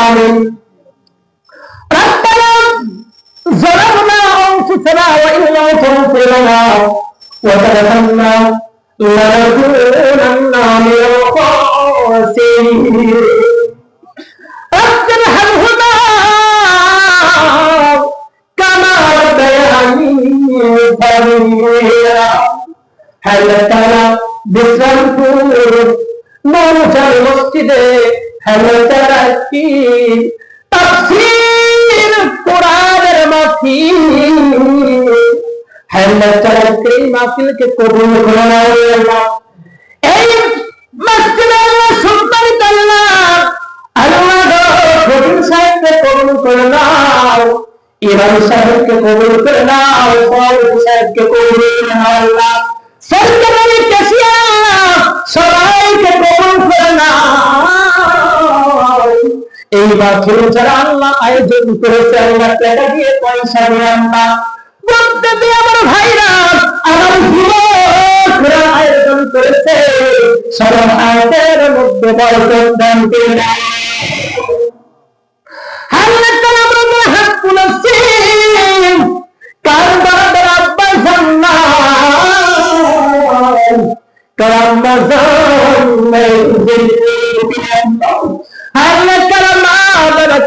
العالمين ربنا ظلمنا أنفسنا وإن لم تغفر لنا وترحمنا لنكونن من الخاسرين. رب ارحمهما كما ربياني صغيرا. حتى بسرت موت المسجد؟ মসজিদে হেলতারা কি তাফসীর কোরআনের মাফি। হেলতারা এই মাহফিলকে কবুল করে নাও আল্লাহ। এই মসজিদে আল্লাহ সম্মানিত আল্লাহ আল্লাহ খবির সাহেবকে কবুল করে নাও ইমাম সাহেবকে কবুল করে নাও সাহেবকে কবুল করে নাও আল্লাহ। সরকারি কেসিয়া মাহফিল যারা আল্লাহ আয়োজন করেছে আল্লাহ টাকা দিয়ে পয়সা দিয়ে আল্লাহ বলতে আমার ভাইরা, আমার আয়োজন করেছে। হাতের মধ্যে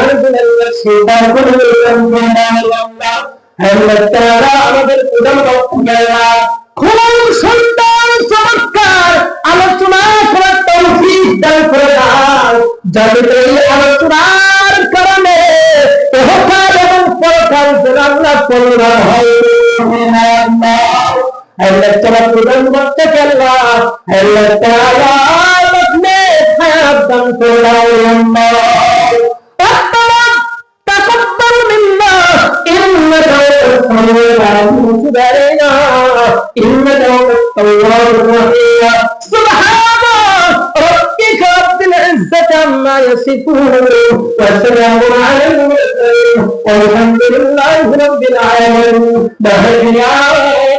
আমাদের আল্লাহ খুব সুন্দর চমৎকার আলোচনা করার তৌফিক দান করে দাও যাতে এই আলোচনার কারণে ইহকাল এবং পরকাল علينا إنك سبحان ربك رب العزة عما يصفون وسلام على المرسلين والحمد لله رب العالمين بهج لا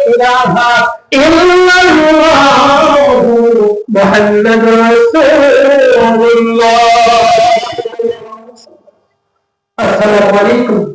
إله إلا الله محمد رسول الله السلام عليكم.